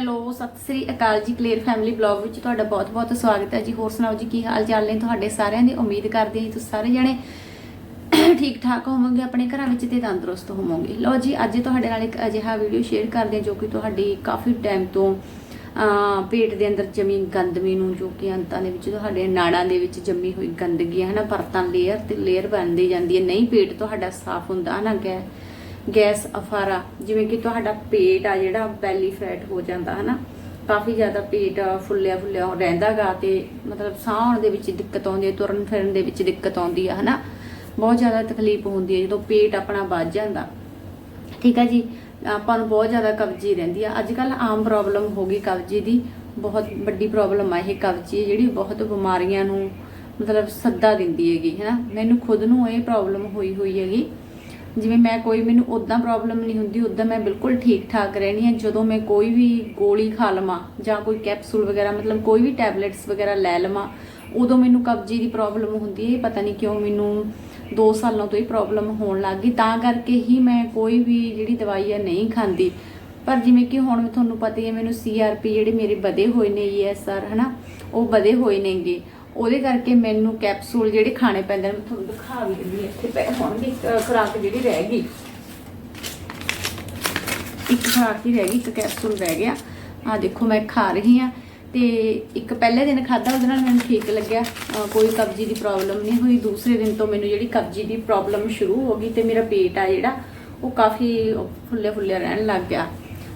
Hello, Sat Sri ਅਕਾਲ ਜੀ clear family blog ਵਿੱਚ ਤੁਹਾਡਾ ਬਹੁਤ-ਬਹੁਤ ਸਵਾਗਤ ਹੈ ਜੀ। ਹੋਰ ਸੁਣਾਓ ਜੀ, ਕੀ ਹਾਲ ਚਾਲ ਨੇ ਤੁਹਾਡੇ ਸਾਰਿਆਂ ਦੀ? ਉਮੀਦ ਕਰਦੇ ਹਾਂ ਜੀ ਤੁਸੀਂ ਸਾਰੇ ਜਣੇ ਠੀਕ ਠਾਕ ਹੋਵੋਗੇ, ਆਪਣੇ ਘਰਾਂ ਵਿੱਚ ਤੇ ਤੰਦਰੁਸਤ ਹੋਵੋਗੇ। ਲਓ ਜੀ, ਅੱਜ ਤੁਹਾਡੇ ਨਾਲ ਇੱਕ ਅਜਿਹਾ ਵੀਡੀਓ ਸ਼ੇਅਰ ਕਰਦੇ ਹਾਂ ਜੋ ਕਿ ਤੁਹਾਡੀ ਕਾਫੀ ਟਾਈਮ ਤੋਂ ਪੇਟ ਦੇ ਅੰਦਰ ਜਮੀ ਗੰਦਮੀ ਨੂੰ, ਜੋ ਕਿ ਅੰਤਾਂ ਦੇ ਵਿੱਚ, ਤੁਹਾਡੇ ਨਾੜਾਂ ਦੇ ਵਿੱਚ ਜੰਮੀ ਹੋਈ ਗੰਦਗੀ ਹੈ ਨਾ, ਪਰਤਾਂ ਲੇਅਰ ਤੇ ਲੇਅਰ ਬਣਦੀ ਜਾਂਦੀ ਹੈ। ਨਹੀਂ, ਪੇਟ ਤੁਹਾਡਾ ਸਾਫ਼ ਹੁੰਦਾ ਨਾ ਗੈ ਗੈਸ ਅਫਾਰਾ, ਜਿਵੇਂ ਕਿ ਤੁਹਾਡਾ ਪੇਟ ਆ ਜਿਹੜਾ ਬੈਲੀ ਫੈਟ ਹੋ ਜਾਂਦਾ ਹੈ ਨਾ ਕਾਫੀ ਜ਼ਿਆਦਾ ਪੇਟ ਫੁੱਲਿਆ ਫੁੱਲਿਆ ਰਹਿੰਦਾਗਾ ਤੇ ਮਤਲਬ ਸਾਹ ਆਉਣ ਦੇ ਵਿੱਚ ਦਿੱਕਤ ਆਉਂਦੀ ਹੈ, ਤੁਰਨ ਫਿਰਨ ਦੇ ਵਿੱਚ ਦਿੱਕਤ ਆਉਂਦੀ ਹੈ ਹਨਾ? ਬਹੁਤ ਜ਼ਿਆਦਾ ਤਕਲੀਫ ਹੁੰਦੀ ਹੈ, ਜਦੋਂ ਪੇਟ ਆਪਣਾ ਵੱਜ ਜਾਂਦਾ। ਠੀਕ ਆ ਜੀ? ਆਪਾਂ ਨੂੰ ਬਹੁਤ ਜ਼ਿਆਦਾ ਕਬਜੀ ਰਹਿੰਦੀ ਆ। ਅੱਜ ਕੱਲ ਆਮ ਪ੍ਰੋਬਲਮ ਹੋ ਗਈ ਕਬਜੀ ਦੀ। ਬਹੁਤ ਵੱਡੀ ਪ੍ਰੋਬਲਮ ਆ ਇਹ ਕਬਜੀ, ਜਿਹੜੀ ਬਹੁਤ ਬਿਮਾਰੀਆਂ ਨੂੰ ਮਤਲਬ ਸੱਦਾ ਦਿੰਦੀ ਹੈਗੀ ਹੈ ਨਾ ਮੈਨੂੰ ਖੁਦ ਨੂੰ ਇਹ ਪ੍ਰੋਬਲਮ ਹੋਈ ਹੋਈ ਹੈਗੀ। ਜਿਵੇਂ ਮੈਂ ਕੋਈ ਮੈਨੂੰ ਉਦਾਂ ਪ੍ਰੋਬਲਮ ਨਹੀਂ ਹੁੰਦੀ ਉਦਾਂ ਮੈਂ ਬਿਲਕੁਲ ਠੀਕ ਠਾਕ ਰਹਿਣੀ ਹੈ ਜਦੋਂ ਮੈਂ ਕੋਈ ਵੀ ਗੋਲੀ ਖਾ ਲਵਾਂ ਜਾਂ ਕੋਈ ਕੈਪਸੂਲ ਵਗੈਰਾ, ਮਤਲਬ ਕੋਈ ਵੀ ਟੈਬਲੇਟਸ ਵਗੈਰਾ ਲੈ ਲਵਾਂ, ਉਦੋਂ ਮੈਨੂੰ ਕਬਜ਼ੇ ਦੀ ਪ੍ਰੋਬਲਮ ਹੁੰਦੀ ਹੈ। ਪਤਾ ਨਹੀਂ ਕਿਉਂ ਮੈਨੂੰ 2 ਸਾਲਾਂ ਤੋਂ ਹੀ ਪ੍ਰੋਬਲਮ ਹੋਣ ਲੱਗ ਗਈ। ਤਾਂ ਕਰਕੇ ਹੀ ਮੈਂ ਕੋਈ ਵੀ ਜਿਹੜੀ ਦਵਾਈ ਹੈ ਨਹੀਂ ਖਾਂਦੀ। ਪਰ ਜਿਵੇਂ ਕਿ ਹੁਣ ਤੁਹਾਨੂੰ ਪਤਾ ਹੀ ਹੈ, ਮੈਨੂੰ ਸੀਆਰਪੀ ਜਿਹੜੇ ਮੇਰੇ ਵਧੇ ਹੋਏ ਨੇ ਈਐਸਆਰ ਹਨਾ, ਉਹ ਵਧੇ ਹੋਏ ਨੇਗੇ। ਉਹਦੇ ਕਰਕੇ ਮੈਨੂੰ ਕੈਪਸੂਲ ਜਿਹੜੇ ਖਾਣੇ ਪੈਂਦੇ ਨੇ, ਮੈਂ ਤੁਹਾਨੂੰ ਦਿਖਾ ਵੀ ਦਿੰਦੀ ਹਾਂ, ਇੱਥੇ ਪਏ ਹੋਣਗੇ ਇੱਕ ਖੁਰਾਕ ਜਿਹੜੀ ਰਹਿ ਗਈ। ਇੱਕ ਖੁਰਾਕ ਹੀ ਰਹਿ ਗਈ, ਇੱਕ ਕੈਪਸੂਲ ਰਹਿ ਗਿਆ। ਆ ਦੇਖੋ, ਮੈਂ ਖਾ ਰਹੀ ਆ ਤੇ ਇੱਕ ਪਹਿਲੇ ਦਿਨ ਖਾਦਾ ਉਹਦੇ ਨਾਲ ਮੈਨੂੰ ਠੀਕ ਲੱਗਿਆ। ਕੋਈ ਕਬਜੀ ਦੀ ਪ੍ਰੋਬਲਮ ਨਹੀਂ ਹੋਈ। ਦੂਸਰੇ ਦਿਨ ਤੋਂ ਮੈਨੂੰ ਜਿਹੜੀ ਕਬਜੀ ਦੀ ਪ੍ਰੋਬਲਮ ਸ਼ੁਰੂ ਹੋ ਗਈ ਤੇ ਮੇਰਾ ਪੇਟ ਆ ਜਿਹੜਾ, ਉਹ ਕਾਫੀ ਫੁੱਲੇ ਫੁੱਲੇ ਰਹਿਣ ਲੱਗ ਗਿਆ।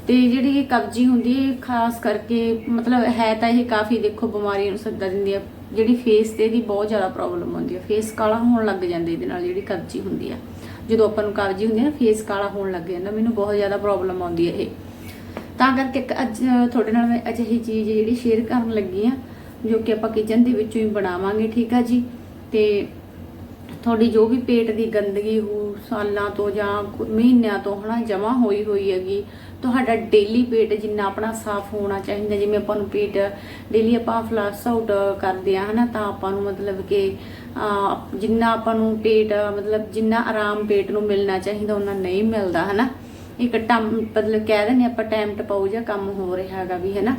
ਤੇ ਜਿਹੜੀ ਇਹ ਕਬਜੀ ਹੁੰਦੀ ਹੈ, ਖਾਸ ਕਰਕੇ ਮਤਲਬ ਹੈ ਤਾਂ ਇਹ ਕਾਫੀ, ਦੇਖੋ, ਬਿਮਾਰੀਆਂ ਨੂੰ ਸੱਦਾ ਦਿੰਦੀ ਹੈ। ਜਿਹੜੀ ਫੇਸ ਤੇ ਇਹਦੀ ਬਹੁਤ ਜ਼ਿਆਦਾ ਪ੍ਰੋਬਲਮ ਹੁੰਦੀ ਹੈ ਫੇਸ ਕਾਲਾ ਹੋਣ ਲੱਗ ਜਾਂਦਾ ਇਹਦੇ ਨਾਲ, ਜਿਹੜੀ ਕਬਜੀ ਹੁੰਦੀ ਆ। ਜਦੋਂ ਆਪਾਂ ਨੂੰ ਕਬਜੀ ਹੁੰਦੀ ਹੈ ਨਾ ਫੇਸ ਕਾਲਾ ਹੋਣ ਲੱਗ ਜਾਂਦਾ, ਮੈਨੂੰ ਬਹੁਤ ਜ਼ਿਆਦਾ ਪ੍ਰੋਬਲਮ ਆਉਂਦੀ ਹੈ ਇਹ। ਤਾਂ ਕਰਕੇ ਇੱਕ ਅੱਜ, ਤੁਹਾਡੇ ਨਾਲ ਮੈਂ ਅਜਿਹੀ ਚੀਜ਼ ਜਿਹੜੀ ਸ਼ੇਅਰ ਕਰਨ ਲੱਗੀ ਆ, ਜੋ ਕਿ ਆਪਾਂ ਕਿਚਨ ਦੇ ਵਿੱਚੋਂ ਹੀ ਬਣਾਵਾਂਗੇ, ਠੀਕ ਆ ਜੀ? ਤੇ ਤੁਹਾਡੀ ਜੋ ਵੀ ਪੇਟ ਦੀ ਗੰਦਗੀ ਹੋ, ਸਾਲਾਂ ਤੋਂ ਜਾਂ ਮਹੀਨਿਆਂ ਤੋਂ ਹਨਾ ਜਮਾ ਹੋਈ ਹੋਈ ਹੈਗੀ, ਤੁਹਾਡਾ ਡੇਲੀ ਪੇਟ ਜਿੰਨਾ ਆਪਣਾ ਸਾਫ਼ ਹੋਣਾ ਚਾਹੀਦਾ, ਜਿਵੇਂ ਆਪਾਂ ਨੂੰ ਪੇਟ ਡੇਲੀ ਆਪਾਂ ਫਲਸ਼ ਆਊਟ ਕਰਦੇ ਆ, ਹਨਾ, ਤਾਂ ਆਪਾਂ ਨੂੰ ਮਤਲਬ ਕਿ ਜਿੰਨਾ ਆਪਾਂ ਨੂੰ ਪੇਟ, ਮਤਲਬ ਜਿੰਨਾ ਆਰਾਮ ਪੇਟ ਨੂੰ ਮਿਲਣਾ ਚਾਹੀਦਾ ਉਹਨਾਂ ਨਹੀਂ ਮਿਲਦਾ, ਹਨਾ। ਇੱਕ ਟਮ, ਮਤਲਬ ਕਹਿ ਦਿੰਦੇ ਆਪਾਂ ਟਾਈਮ ਟਪਾਉ ਜਾਂ ਕੰਮ ਹੋ ਰਿਹਾ ਹੈਗਾ ਵੀ, ਹਨਾ।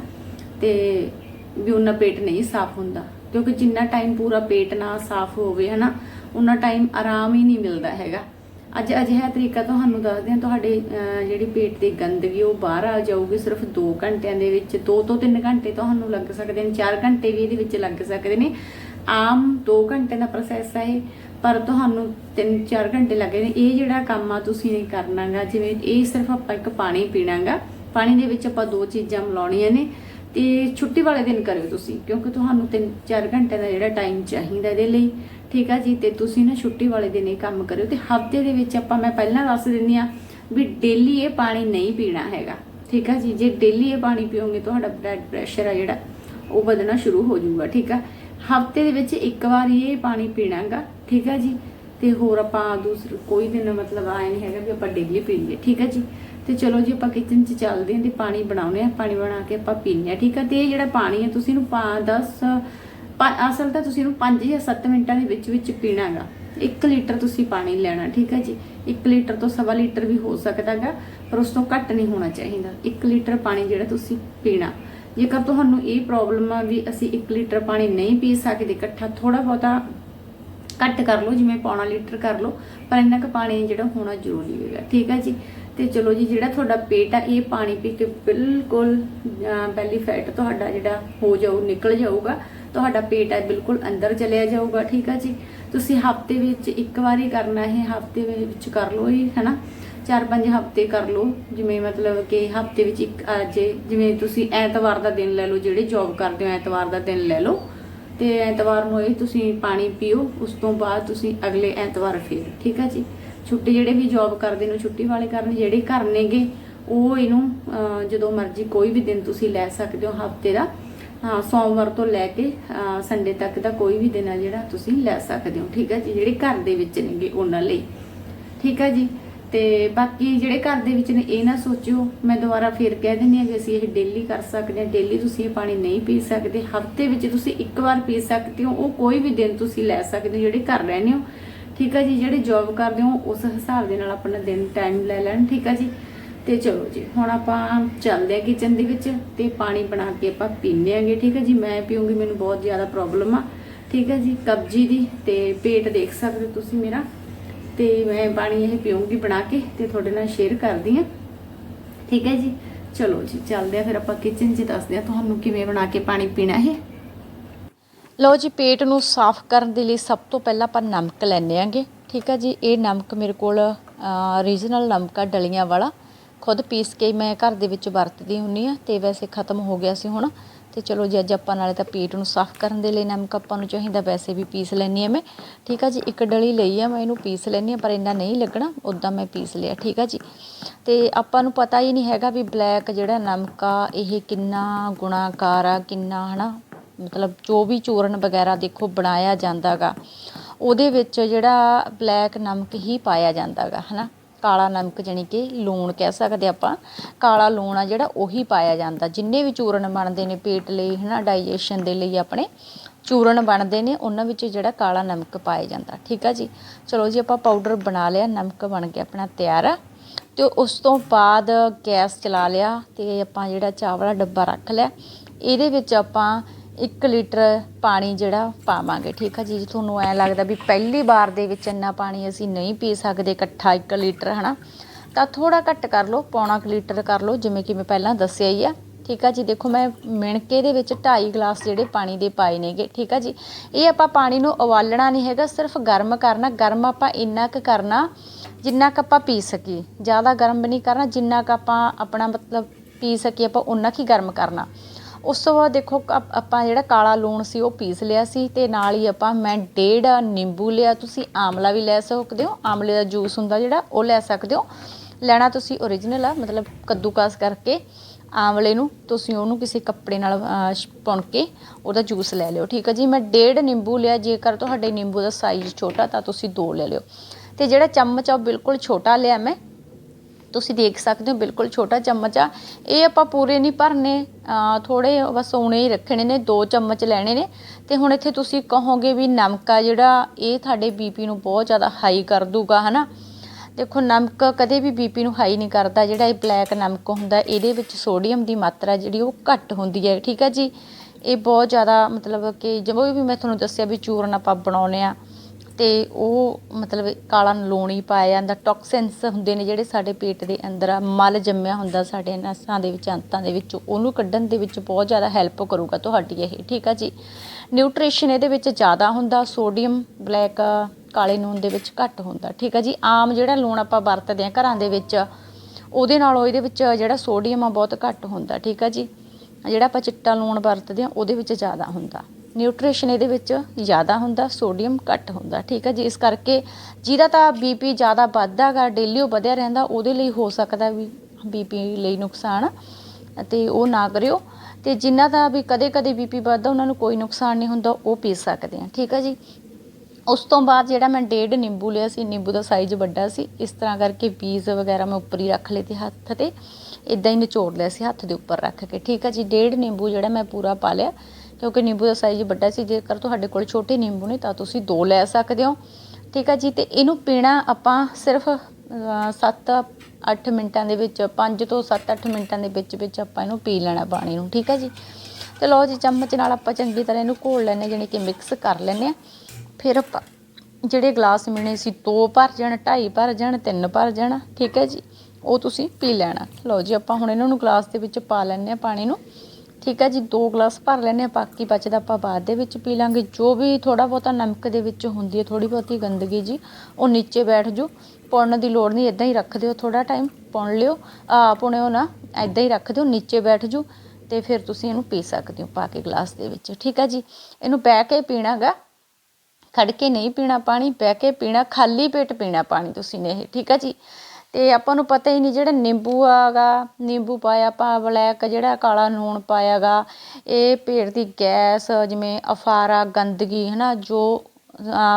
ਤੇ ਵੀ ਉਹਨਾਂ ਪੇਟ ਨਹੀਂ ਸਾਫ਼ ਹੁੰਦਾ, ਕਿਉਂਕਿ ਜਿੰਨਾ ਟਾਈਮ ਪੂਰਾ ਪੇਟ ਨਾ ਸਾਫ਼ ਹੋਵੇ, ਹਨਾ ਉਹਨਾਂ ਟਾਈਮ ਆਰਾਮ ਹੀ ਨਹੀਂ ਮਿਲਦਾ ਹੈਗਾ। ਅੱਜ ਅਜਿਹਾ ਤਰੀਕਾ ਤੁਹਾਨੂੰ ਦੱਸਦੇ ਹਾਂ, ਤੁਹਾਡੇ ਜਿਹੜੀ ਪੇਟ ਦੀ ਗੰਦਗੀ ਉਹ ਬਾਹਰ ਆ ਜਾਊਗੀ ਸਿਰਫ 2 ਘੰਟਿਆਂ ਦੇ ਵਿੱਚ 2 ਤੋਂ 3 ਘੰਟੇ ਤੁਹਾਨੂੰ ਲੱਗ ਸਕਦੇ ਨੇ 4 ਘੰਟੇ ਵੀ ਇਹਦੇ ਵਿੱਚ ਲੱਗ ਸਕਦੇ ਨੇ। ਆਮ 2 ਘੰਟੇ ਦਾ ਪ੍ਰੋਸੈਸ ਹੈ ਇਹ, ਪਰ ਤੁਹਾਨੂੰ 3-4 ਘੰਟੇ ਲੱਗੇ ਨੇ। ਇਹ ਜਿਹੜਾ ਕੰਮ ਆ ਤੁਸੀਂ ਨਹੀਂ ਕਰਨਾਗਾ, ਜਿਵੇਂ ਇਹ ਸਿਰਫ ਆਪਾਂ ਇੱਕ ਪਾਣੀ ਪੀਣਾਗਾ, ਪਾਣੀ ਦੇ ਵਿੱਚ ਆਪਾਂ ਦੋ ਚੀਜ਼ਾਂ ਮਿਲਾਉਣੀਆਂ ਨੇ, ਤੇ ਛੁੱਟੀ ਵਾਲੇ ਦਿਨ ਕਰਿਓ ਤੁਸੀਂ, ਕਿਉਂਕਿ ਤੁਹਾਨੂੰ 3-4 ਘੰਟੇ ਦਾ ਜਿਹੜਾ ਟਾਈਮ ਚਾਹੀਦਾ ਇਹਦੇ ਲਈ। ਠੀਕ ਆ ਜੀ, ਤੇ ਤੁਸੀਂ ਨਾ ਛੁੱਟੀ ਵਾਲੇ ਦਿਨ ਇਹ ਕੰਮ ਕਰਿਓ, ਤੇ ਹਫ਼ਤੇ ਦੇ ਵਿੱਚ ਆਪਾਂ ਮੈਂ ਪਹਿਲਾਂ ਦੱਸ ਦਿੰਦੀ ਆ ਵੀ ਡੇਲੀ ਇਹ ਪਾਣੀ ਨਹੀਂ ਪੀਣਾ ਹੈਗਾ, ਠੀਕ ਆ ਜੀ, ਜੇ ਡੇਲੀ ਇਹ ਪਾਣੀ ਪੀਓਗੇ ਤੁਹਾਡਾ ਬਲੱਡ ਪ੍ਰੈਸ਼ਰ ਆ ਜਿਹੜਾ, ਉਹ ਵਧਣਾ ਸ਼ੁਰੂ ਹੋ ਜਾਊਗਾ, ਠੀਕ ਆ। ਹਫ਼ਤੇ ਦੇ ਵਿੱਚ ਇੱਕ ਵਾਰ ਇਹ ਪਾਣੀ ਪੀਣਾਗਾ, ਠੀਕ ਆ ਜੀ, ਤੇ ਹੋਰ ਆਪਾਂ ਦੂਸਰੇ ਕੋਈ ਦਿਨ ਮਤਲਬ ਆਏ ਨਹੀਂ ਹੈਗਾ ਵੀ ਆਪਾਂ ਡੇਲੀ ਪੀਂਦੇ ਠੀਕ ਆ ਜੀ। ਤੇ ਚਲੋ ਜੀ, ਆਪਾਂ ਕਿਚਨ 'ਚ ਚੱਲਦੇ ਹਾਂ ਤੇ ਪਾਣੀ ਬਣਾਉਨੇ ਆ ਪਾਣੀ ਬਣਾ ਕੇ ਆਪਾਂ ਪੀਂਦੇ ਆ ਠੀਕ ਆ। ਤੇ ਇਹ ਜਿਹੜਾ ਪਾਣੀ ਹੈ, ਤੁਸੀਂ ਇਹਨੂੰ 10 ਅਸਲ ਤਾਂ ਤੁਸੀਂ ਇਹਨੂੰ 5 ਜਾਂ 7 ਮਿੰਟਾਂ ਦੇ ਵਿੱਚ ਵਿੱਚ ਪੀਣਾਗਾ। 1 ਲੀਟਰ ਤੁਸੀਂ ਪਾਣੀ ਲੈਣਾ, ਠੀਕ ਹੈ ਜੀ? 1 ਲੀਟਰ ਤੋਂ ਸਵਾ ਲੀਟਰ ਵੀ ਹੋ ਸਕਦਾਗਾ, ਪਰ ਉਸ ਤੋਂ ਘੱਟ ਨਹੀਂ ਹੋਣਾ ਚਾਹੀਦਾ। 1 ਲੀਟਰ ਪਾਣੀ ਜਿਹੜਾ ਤੁਸੀਂ ਪੀਣਾ। ਜੇਕਰ ਤੁਹਾਨੂੰ ਇਹ ਪ੍ਰੋਬਲਮ ਆ ਵੀ ਅਸੀਂ 1 ਲੀਟਰ ਪਾਣੀ ਨਹੀਂ ਪੀ ਸਕਦੇ, ਇਕੱਠਾ ਥੋੜਾ ਬਹੁਤਾ ਘੱਟ ਕਰ ਲਓ, ਜਿਵੇਂ ਪੌਣਾ ਲੀਟਰ ਕਰ ਲਓ, ਪਰ ਇੰਨਾ ਕੁ ਪਾਣੀ ਜਿਹੜਾ ਹੋਣਾ ਜ਼ਰੂਰੀ ਹੈਗਾ, ਠੀਕ ਹੈ ਜੀ? ਤੇ ਚਲੋ ਜੀ, ਜਿਹੜਾ ਤੁਹਾਡਾ ਪੇਟ ਆ, ਇਹ ਪਾਣੀ ਪੀ ਕੇ ਬਿਲਕੁਲ ਬੈਲੀ ਫੈਟ ਤੁਹਾਡਾ ਜਿਹੜਾ ਹੋ ਜਾਊ, ਨਿਕਲ ਜਾਊਗਾ। ਤੁਹਾਡਾ ਪੇਟ ਹੈ, ਬਿਲਕੁਲ ਅੰਦਰ ਚਲਿਆ ਜਾਊਗਾ, ਠੀਕ ਹੈ ਜੀ? ਤੁਸੀਂ ਹਫ਼ਤੇ ਵਿੱਚ ਇੱਕ ਵਾਰੀ ਕਰਨਾ ਇਹ ਹਫ਼ਤੇ ਵਿੱਚ ਕਰ ਲਓ ਇਹ, ਹੈਨਾ? ਚਾਰ ਪੰਜ ਹਫ਼ਤੇ ਕਰ ਲਓ, ਜਿਵੇਂ ਮਤਲਬ ਕਿ ਹਫ਼ਤੇ ਵਿੱਚ ਇੱਕ ਜੇ ਜਿਵੇਂ ਤੁਸੀਂ ਐਤਵਾਰ ਦਾ ਦਿਨ ਲੈ ਲਓ, ਜਿਹੜੇ ਜੌਬ ਕਰਦੇ ਹੋ, ਐਤਵਾਰ ਦਾ ਦਿਨ ਲੈ ਲਓ, ਤੇ ਐਤਵਾਰ ਨੂੰ ਇਹ ਤੁਸੀਂ ਪਾਣੀ ਪੀਓ, ਉਸ ਤੋਂ ਬਾਅਦ ਤੁਸੀਂ ਅਗਲੇ ਐਤਵਾਰ ਫਿਰ, ਠੀਕ ਹੈ ਜੀ? ਛੁੱਟੀ ਜਿਹੜੇ ਵੀ ਜੌਬ ਕਰਦੇ ਨੇ ਛੁੱਟੀ ਵਾਲੇ ਕਰਨ, ਜਿਹੜੇ ਘਰ ਨੇਗੇ, ਉਹ ਇਹਨੂੰ ਜਦੋਂ ਮਰਜ਼ੀ ਕੋਈ ਵੀ ਦਿਨ ਤੁਸੀਂ ਲੈ ਸਕਦੇ ਹੋ ਹਫ਼ਤੇ ਦਾ ਸੋਮਵਾਰ ਤੋਂ ਲੈ ਕੇ ਸੰਡੇ ਤੱਕ ਦਾ ਕੋਈ ਵੀ ਦਿਨ ਆ ਜਿਹੜਾ ਤੁਸੀਂ ਲੈ ਸਕਦੇ ਹੋ, ਠੀਕ ਹੈ ਜੀ? ਜਿਹੜੇ ਘਰ ਦੇ ਵਿੱਚ ਨੇਗੇ ਉਹਨਾਂ ਲਈ। ਠੀਕ ਹੈ ਜੀ? ਤੇ ਬਾਕੀ ਜਿਹੜੇ ਘਰ ਦੇ ਵਿੱਚ ਨੇ, ਇਹ ਨਾ ਸੋਚਿਓ, ਮੈਂ ਦੁਬਾਰਾ ਫੇਰ ਕਹਿ ਦਿੰਦੀ ਹਾਂ ਕਿ ਅਸੀਂ ਇਹ ਡੇਲੀ ਕਰ ਸਕਦੇ ਹਾਂ। ਡੇਲੀ ਤੁਸੀਂ ਇਹ ਪਾਣੀ ਨਹੀਂ ਪੀ ਸਕਦੇ। ਹਫ਼ਤੇ ਵਿੱਚ ਤੁਸੀਂ ਇੱਕ ਵਾਰ ਪੀ ਸਕਦੇ ਹੋ, ਉਹ ਕੋਈ ਵੀ ਦਿਨ ਤੁਸੀਂ ਲੈ ਸਕਦੇ ਹੋ, ਜਿਹੜੇ ਘਰ ਰਹਿੰਦੇ ਹੋ। ਠੀਕ ਹੈ ਜੀ? ਜਿਹੜੇ ਜੌਬ ਕਰਦੇ ਹੋ, ਉਸ ਹਿਸਾਬ ਦੇ ਨਾਲ ਆਪਣਾ ਦਿਨ ਟਾਈਮ ਲੈ ਲੈਣ, ਠੀਕ ਹੈ ਜੀ? ਤੇ ਚਲੋ ਜੀ, ਹੁਣ ਆਪਾਂ ਚੱਲਦੇ ਆ ਕਿਚਨ ਦੇ ਵਿੱਚ ਤੇ ਪਾਣੀ ਬਣਾ ਕੇ ਆਪਾਂ ਪੀਂਦੇ ਆਂਗੇ ਠੀਕ ਹੈ ਜੀ? ਮੈਂ ਪੀਉਂਗੀ ਮੈਨੂੰ ਬਹੁਤ ਜ਼ਿਆਦਾ ਪ੍ਰੋਬਲਮ ਆ, ਠੀਕ ਹੈ ਜੀ? ਕਬਜੀ ਦੀ ਤੇ ਪੇਟ ਦੇਖ ਸਕਦੇ ਹੋ ਤੁਸੀਂ ਮੇਰਾ। ਤੇ ਮੈਂ ਪਾਣੀ ਇਹ ਪੀਉਂਗੀ ਬਣਾ ਕੇ ਤੇ ਤੁਹਾਡੇ ਨਾਲ ਸ਼ੇਅਰ ਕਰਦੀ ਆ ਠੀਕ ਹੈ ਜੀ? ਚਲੋ ਜੀ, ਚੱਲਦੇ ਆ ਫਿਰ ਆਪਾਂ ਕਿਚਨ 'ਚ ਦੱਸਦੇ ਆ ਤੁਹਾਨੂੰ ਕਿਵੇਂ ਬਣਾ ਕੇ ਪਾਣੀ ਪੀਣਾ ਹੈ ਲਓ ਜੀ, ਪੇਟ ਨੂੰ ਸਾਫ਼ ਕਰਨ ਦੇ ਲਈ ਸਭ ਤੋਂ ਪਹਿਲਾਂ ਆਪਾਂ ਨਮਕ ਲੈਣੇ ਆਂਗੇ ਠੀਕ ਹੈ ਜੀ? ਇਹ ਨਮਕ ਮੇਰੇ ਕੋਲ ਰੀਜਨਲ ਨਮਕ ਆ, ਡਲੀਆਂ ਵਾਲਾ। ਖੁਦ ਪੀਸ ਕੇ ਮੈਂ ਘਰ ਦੇ ਵਿੱਚ ਵਰਤਦੀ ਹੁੰਦੀ ਹਾਂ ਅਤੇ ਵੈਸੇ ਖਤਮ ਹੋ ਗਿਆ ਸੀ ਹੁਣ। ਅਤੇ ਚਲੋ ਜੀ, ਅੱਜ ਆਪਾਂ ਨਾਲੇ ਤਾਂ ਪੇਟ ਨੂੰ ਸਾਫ਼ ਕਰਨ ਦੇ ਲਈ ਨਮਕ ਆਪਾਂ ਨੂੰ ਚਾਹੀਦਾ, ਵੈਸੇ ਵੀ ਪੀਸ ਲੈਂਦੀ ਹਾਂ ਮੈਂ। ਠੀਕ ਆ ਜੀ, ਇੱਕ ਡਲੀ ਲਈ ਆ, ਮੈਂ ਇਹਨੂੰ ਪੀਸ ਲੈਂਦੀ ਹਾਂ, ਪਰ ਇੰਨਾ ਨਹੀਂ ਲੱਗਣਾ ਉਦਾਂ ਮੈਂ ਪੀਸ ਲਿਆ, ਠੀਕ ਆ ਜੀ। ਤੇ ਆਪਾਂ ਨੂੰ ਪਤਾ ਹੀ ਨਹੀਂ ਹੈਗਾ ਵੀ ਬਲੈਕ ਜਿਹੜਾ ਨਮਕ ਆ, ਇਹ ਕਿੰਨਾ ਗੁਣਾਕਾਰ ਆ, ਕਿੰਨਾ ਹਨਾ, ਮਤਲਬ ਜੋ ਵੀ ਚੂਰਨ ਵਗੈਰਾ ਦੇਖੋ ਬਣਾਇਆ ਜਾਂਦਾਗਾ, ਉਹਦੇ ਵਿੱਚ ਜਿਹੜਾ ਬਲੈਕ ਨਮਕ ਹੀ ਪਾਇਆ ਜਾਂਦਾਗਾ, ਹਨਾ। ਕਾਲਾ ਨਮਕ ਜਾਣੀ ਕਿ ਲੂਣ ਕਹਿ ਸਕਦੇ ਆਪਾਂ, ਕਾਲਾ ਲੂਣ ਆ ਜਿਹੜਾ ਉਹੀ ਪਾਇਆ ਜਾਂਦਾ। ਜਿੰਨੇ ਵੀ ਚੂਰਨ ਬਣਦੇ ਨੇ ਪੇਟ ਲਈ ਹੈ ਨਾ ਡਾਈਜੈਸ਼ਨ ਦੇ ਲਈ ਆਪਣੇ, ਚੂਰਨ ਬਣਦੇ ਨੇ, ਉਹਨਾਂ ਵਿੱਚ ਜਿਹੜਾ ਕਾਲਾ ਨਮਕ ਪਾਇਆ ਜਾਂਦਾ। ਠੀਕ ਆ ਜੀ? ਚਲੋ ਜੀ, ਆਪਾਂ ਪਾਊਡਰ ਬਣਾ ਲਿਆ, ਨਮਕ ਬਣ ਗਿਆ ਆਪਣਾ ਤਿਆਰ ਆ। ਤੇ ਉਸ ਤੋਂ ਬਾਅਦ ਗੈਸ ਚਲਾ ਲਿਆ ਤੇ ਆਪਾਂ ਜਿਹੜਾ ਚਾਹ ਵਾਲਾ ਡੱਬਾ ਰੱਖ ਲਿਆ। ਇਹਦੇ ਵਿੱਚ ਆਪਾਂ 1 ਲੀਟਰ ਪਾਣੀ ਜਿਹੜਾ ਪਾਵਾਂਗੇ, ਠੀਕ ਆ ਜੀ? ਜੇ ਤੁਹਾਨੂੰ ਐ ਲੱਗਦਾ ਵੀ ਪਹਿਲੀ ਵਾਰ ਦੇ ਵਿੱਚ ਇੰਨਾ ਪਾਣੀ ਅਸੀਂ ਨਹੀਂ ਪੀ ਸਕਦੇ ਇਕੱਠਾ 1 ਲੀਟਰ, ਹਨਾ? ਤਾਂ ਥੋੜਾ ਘੱਟ ਕਰ ਲਓ, ਪੌਣਾ ਕੁ ਲੀਟਰ ਕਰ ਲਓ, ਜਿਵੇਂ ਕਿ ਮੈਂ ਪਹਿਲਾਂ ਦੱਸਿਆ ਹੀ ਆ। ਠੀਕ ਆ ਜੀ? ਦੇਖੋ, ਮੈਂ ਮਿਣਕੇ ਦੇ ਵਿੱਚ 2.5 ਗਲਾਸ ਜਿਹੜੇ ਪਾਣੀ ਦੇ ਪਾਏ ਨੇਗੇ, ਠੀਕ ਆ ਜੀ? ਇਹ ਆਪਾਂ ਪਾਣੀ ਨੂੰ ਉਬਾਲਣਾ ਨਹੀਂ ਹੈਗਾ, ਸਿਰਫ ਗਰਮ ਕਰਨਾ। ਗਰਮ ਆਪਾਂ ਇੰਨਾ ਕੁ ਕਰਨਾ ਜਿੰਨਾ ਕੁ ਆਪਾਂ ਪੀ ਸਕੀਏ। ਜ਼ਿਆਦਾ ਗਰਮ ਵੀ ਨਹੀਂ ਕਰਨਾ, ਜਿੰਨਾ ਕੁ ਆਪਾਂ ਆਪਣਾ ਮਤਲਬ ਪੀ ਸਕੀਏ, ਆਪਾਂ ਉਨਾ ਕੁ ਹੀ ਗਰਮ ਕਰਨਾ। ਉਸ ਤੋਂ ਬਾਅਦ ਦੇਖੋ ਆਪ- ਆਪਾਂ ਜਿਹੜਾ ਕਾਲਾ ਲੂਣ ਸੀ, ਉਹ ਪੀਸ ਲਿਆ ਸੀ ਅਤੇ ਨਾਲ ਹੀ ਆਪਾਂ ਮੈਂ ਡੇਢ ਨਿੰਬੂ ਲਿਆ, ਤੁਸੀਂ ਆਮਲਾ ਵੀ ਲੈ ਸਕਦੇ ਹੋ। ਆਮਲੇ ਦਾ ਜੂਸ ਹੁੰਦਾ ਜਿਹੜਾ, ਉਹ ਲੈ ਸਕਦੇ ਹੋ। ਲੈਣਾ ਤੁਸੀਂ ਓਰੀਜਨਲ ਆ, ਮਤਲਬ ਕੱਦੂਕਾਸ ਕਰਕੇ ਆਮਲੇ ਨੂੰ, ਤੁਸੀਂ ਉਹਨੂੰ ਕਿਸੇ ਕੱਪੜੇ ਨਾਲ ਪੁਣ ਕੇ ਉਹਦਾ ਜੂਸ ਲੈ ਲਿਓ, ਠੀਕ ਹੈ ਜੀ? ਮੈਂ ਡੇਢ ਨਿੰਬੂ ਲਿਆ, ਜੇਕਰ ਤੁਹਾਡੇ ਨਿੰਬੂ ਦਾ ਸਾਈਜ਼ ਛੋਟਾ ਤਾਂ ਤੁਸੀਂ ਦੋ ਲੈ ਲਿਓ। ਤੇ ਜਿਹੜਾ ਚਮਚ ਆ, ਉਹ ਬਿਲਕੁਲ ਛੋਟਾ ਲਿਆ ਮੈਂ ਤੁਸੀਂ ਦੇਖ ਸਕਦੇ ਹੋ, ਬਿਲਕੁਲ ਛੋਟਾ ਚਮਚ ਆ। ਇਹ ਆਪਾਂ ਪੂਰੇ ਨਹੀਂ ਭਰਨੇ ਥੋੜੇ ਬਸ ਉਣੇ ਹੀ ਰੱਖਣੇ ਨੇ, ਦੋ ਚਮਚ ਲੈਣੇ ਨੇ। ਤੇ ਹੁਣ ਇੱਥੇ ਤੁਸੀਂ ਕਹੋਗੇ ਵੀ ਨਮਕ ਆ ਜਿਹੜਾ, ਇਹ ਤੁਹਾਡੇ ਬੀਪੀ ਨੂੰ ਬਹੁਤ ਜ਼ਿਆਦਾ ਹਾਈ ਕਰ ਦੂਗਾ, ਹਨਾ? ਦੇਖੋ, ਨਮਕ ਕਦੇ ਵੀ ਬੀਪੀ ਨੂੰ ਹਾਈ ਨਹੀਂ ਕਰਦਾ, ਜਿਹੜਾ ਇਹ ਬਲੈਕ ਨਮਕ ਹੁੰਦਾ, ਇਹਦੇ ਵਿੱਚ ਸੋਡੀਅਮ ਦੀ ਮਾਤਰਾ ਜਿਹੜੀ ਉਹ ਘੱਟ ਹੁੰਦੀ ਹੈ, ਠੀਕ ਹੈ ਜੀ? ਇਹ ਬਹੁਤ ਜ਼ਿਆਦਾ ਮਤਲਬ ਕਿ ਜਿਵੇਂ ਵੀ ਮੈਂ ਤੁਹਾਨੂੰ ਦੱਸਿਆ ਵੀ ਚੂਰਨ ਆਪਾਂ ਬਣਾਉਨੇ ਆ ਅਤੇ ਉਹ ਮਤਲਬ ਕਾਲਾ ਲੂਣ ਹੀ ਪਾਇਆ ਜਾਂਦਾ ਟੋਕਸਿਨਸ ਹੁੰਦੇ ਨੇ ਜਿਹੜੇ ਸਾਡੇ ਪੇਟ ਦੇ ਅੰਦਰ ਆ, ਮਲ ਜੰਮਿਆ ਹੁੰਦਾ ਸਾਡੇ ਨਸਾਂ ਦੇ ਵਿੱਚ, ਅੰਤਾਂ ਦੇ ਵਿੱਚ, ਉਹਨੂੰ ਕੱਢਣ ਦੇ ਵਿੱਚ ਬਹੁਤ ਜ਼ਿਆਦਾ ਹੈਲਪ ਕਰੂਗਾ ਤੁਹਾਡੀ ਇਹ, ਠੀਕ ਆ ਜੀ? ਨਿਊਟ੍ਰੀਸ਼ਨ ਇਹਦੇ ਵਿੱਚ ਜ਼ਿਆਦਾ ਹੁੰਦਾ ਸੋਡੀਅਮ ਬਲੈਕ ਕਾਲੇ ਲੂਣ ਦੇ ਵਿੱਚ ਘੱਟ ਹੁੰਦਾ, ਠੀਕ ਆ ਜੀ? ਆਮ ਜਿਹੜਾ ਲੂਣ ਆਪਾਂ ਵਰਤਦੇ ਆ ਘਰਾਂ ਦੇ ਵਿੱਚ, ਉਹਦੇ ਨਾਲੋਂ ਇਹਦੇ ਵਿੱਚ ਜਿਹੜਾ ਸੋਡੀਅਮ ਆ ਬਹੁਤ ਘੱਟ ਹੁੰਦਾ, ਠੀਕ ਆ ਜੀ? ਜਿਹੜਾ ਆਪਾਂ ਚਿੱਟਾ ਲੂਣ ਵਰਤਦੇ ਆ, ਉਹਦੇ ਵਿੱਚ ਜ਼ਿਆਦਾ ਹੁੰਦਾ। ਨਿਊਟ੍ਰੀਸ਼ਨ ਇਹਦੇ ਵਿੱਚ ਜ਼ਿਆਦਾ ਹੁੰਦਾ, ਸੋਡੀਅਮ ਘੱਟ ਹੁੰਦਾ, ਠੀਕ ਹੈ ਜੀ? ਇਸ ਕਰਕੇ ਜਿਹਦਾ ਤਾਂ ਬੀਪੀ ਜ਼ਿਆਦਾ ਵੱਧਦਾ ਗਾ ਡੇਲੀ ਉਹ ਵਧਿਆ ਰਹਿੰਦਾ, ਉਹਦੇ ਲਈ ਹੋ ਸਕਦਾ ਵੀ ਬੀਪੀ ਲਈ ਨੁਕਸਾਨ ਅਤੇ ਉਹ ਨਾ ਕਰਿਓ। ਤੇ ਜਿਨ੍ਹਾਂ ਦਾ ਵੀ ਕਦੇ ਕਦੇ ਬੀਪੀ ਵੱਧਦਾ, ਉਹਨਾਂ ਨੂੰ ਕੋਈ ਨੁਕਸਾਨ ਨਹੀਂ ਹੁੰਦਾ, ਉਹ ਪੀ ਸਕਦੇ ਆ, ਠੀਕ ਹੈ ਜੀ? ਉਸ ਤੋਂ ਬਾਅਦ ਜਿਹੜਾ ਮੈਂ ਡੇਢ ਨਿੰਬੂ ਲਿਆ ਸੀ, ਨਿੰਬੂ ਦਾ ਸਾਈਜ਼ ਵੱਡਾ ਸੀ, ਇਸ ਤਰ੍ਹਾਂ ਕਰਕੇ ਬੀਜ ਵਗੈਰਾ ਮੈਂ ਉੱਪਰ ਹੀ ਰੱਖ ਲਏ ਤੇ ਹੱਥ ਤੇ ਇਦਾਂ ਹੀ ਨਿਚੋੜ ਲਿਆ ਸੀ, ਹੱਥ ਦੇ ਉੱਪਰ ਰੱਖ ਕੇ, ਠੀਕ ਹੈ ਜੀ? ਡੇਢ ਨਿੰਬੂ ਜਿਹੜਾ ਮੈਂ ਪੂਰਾ ਪਾ ਲਿਆ ਕਿਉਂਕਿ ਨਿੰਬੂ ਦਾ ਸਾਈਜ਼ ਵੱਡਾ ਸੀ, ਜੇਕਰ ਤੁਹਾਡੇ ਕੋਲ ਛੋਟੇ ਨਿੰਬੂ ਨੇ ਤਾਂ ਤੁਸੀਂ ਦੋ ਲੈ ਸਕਦੇ ਹੋ। ਠੀਕ ਹੈ ਜੀ, ਤੇ ਇਹਨੂੰ ਪੀਣਾ ਆਪਾਂ ਸਿਰਫ 7-8 ਮਿੰਟਾਂ ਦੇ ਵਿੱਚ 5 ਤੋਂ 7-8 ਮਿੰਟਾਂ ਦੇ ਵਿੱਚ ਵਿੱਚ ਆਪਾਂ ਇਹਨੂੰ ਪੀ ਲੈਣਾ ਪਾਣੀ ਨੂੰ। ਠੀਕ ਹੈ ਜੀ? ਤੇ ਲਓ ਜੀ, ਚਮਚ ਨਾਲ ਆਪਾਂ ਚੰਗੀ ਤਰ੍ਹਾਂ ਇਹਨੂੰ ਘੋਲ ਲੈਣੇ ਜਾਣੀ ਕਿ ਮਿਕਸ ਕਰ ਲੈਣੇ ਆ ਫਿਰ ਆਪਾਂ ਜਿਹੜੇ ਗਲਾਸ ਮਿਲਣੇ ਸੀ, ਦੋ ਭਰ ਜਾਣ, ਢਾਈ ਭਰ ਜਾਣ, ਤਿੰਨ ਭਰ ਜਾਣ, ਠੀਕ ਹੈ ਜੀ? ਉਹ ਤੁਸੀਂ ਪੀ ਲੈਣਾ। ਲਓ ਜੀ, ਆਪਾਂ ਹੁਣ ਇਹਨਾਂ ਨੂੰ ਗਲਾਸ ਦੇ ਵਿੱਚ ਪਾ ਲੈਣੇ ਆ ਪਾਣੀ ਨੂੰ। ਠੀਕ ਹੈ ਜੀ, ਦੋ ਗਲਾਸ ਭਰ ਲੈਣੇ ਆ ਬਾਕੀ ਬਚਦਾ ਆਪਾਂ ਬਾਅਦ ਦੇ ਵਿੱਚ ਪੀ ਲਾਂਗੇ। ਜੋ ਵੀ ਥੋੜਾ ਬਹੁਤਾ ਨਮਕ ਦੇ ਵਿੱਚ ਹੁੰਦੀ ਹੈ ਥੋੜੀ ਬਹੁਤੀ ਗੰਦਗੀ ਜੀ, ਉਹ ਨੀਚੇ ਬੈਠ ਜੂ ਪੁਣਨ ਦੀ ਲੋੜ ਨਹੀਂ ਇਦਾਂ ਹੀ ਰੱਖ ਦਿਓ ਥੋੜਾ ਟਾਈਮ ਪਾਉਣ ਲਿਓ। ਆ ਪੁਣਿਓ ਨਾ ਇਦਾਂ ਹੀ ਰੱਖ ਦਿਓ, ਨੀਚੇ ਬੈਠ ਜੂ ਤੇ ਫਿਰ ਤੁਸੀਂ ਇਹਨੂੰ ਪੀ ਸਕਦੇ ਹੋ, ਪਾ ਕੇ ਗਲਾਸ ਦੇ ਵਿੱਚ। ਠੀਕ ਹੈ ਜੀ, ਇਹਨੂੰ ਬਹਿ ਕੇ ਪੀਣਾਗਾ। ਖੜ ਕੇ ਨਹੀਂ ਪੀਣਾ ਪਾਣੀ, ਬਹਿ ਕੇ ਪੀਣਾ, ਖਾਲੀ ਪੇਟ ਪੀਣਾ ਪਾਣੀ ਤੁਸੀਂ ਨੇ ਇਹ। ਠੀਕ ਹੈ ਜੀ ਅਤੇ ਆਪਾਂ ਨੂੰ ਪਤਾ ਹੀ ਨਹੀਂ ਜਿਹੜਾ ਨਿੰਬੂ ਆਗਾ, ਨਿੰਬੂ ਪਾਇਆ ਆਪਾਂ ਬਲੈਕ ਜਿਹੜਾ ਕਾਲਾ ਲੂਣ ਪਾਇਆ ਗਾ ਇਹ ਪੇਟ ਦੀ ਗੈਸ, ਜਿਵੇਂ ਅਫਾਰਾ, ਗੰਦਗੀ ਹੈ ਨਾ ਜੋ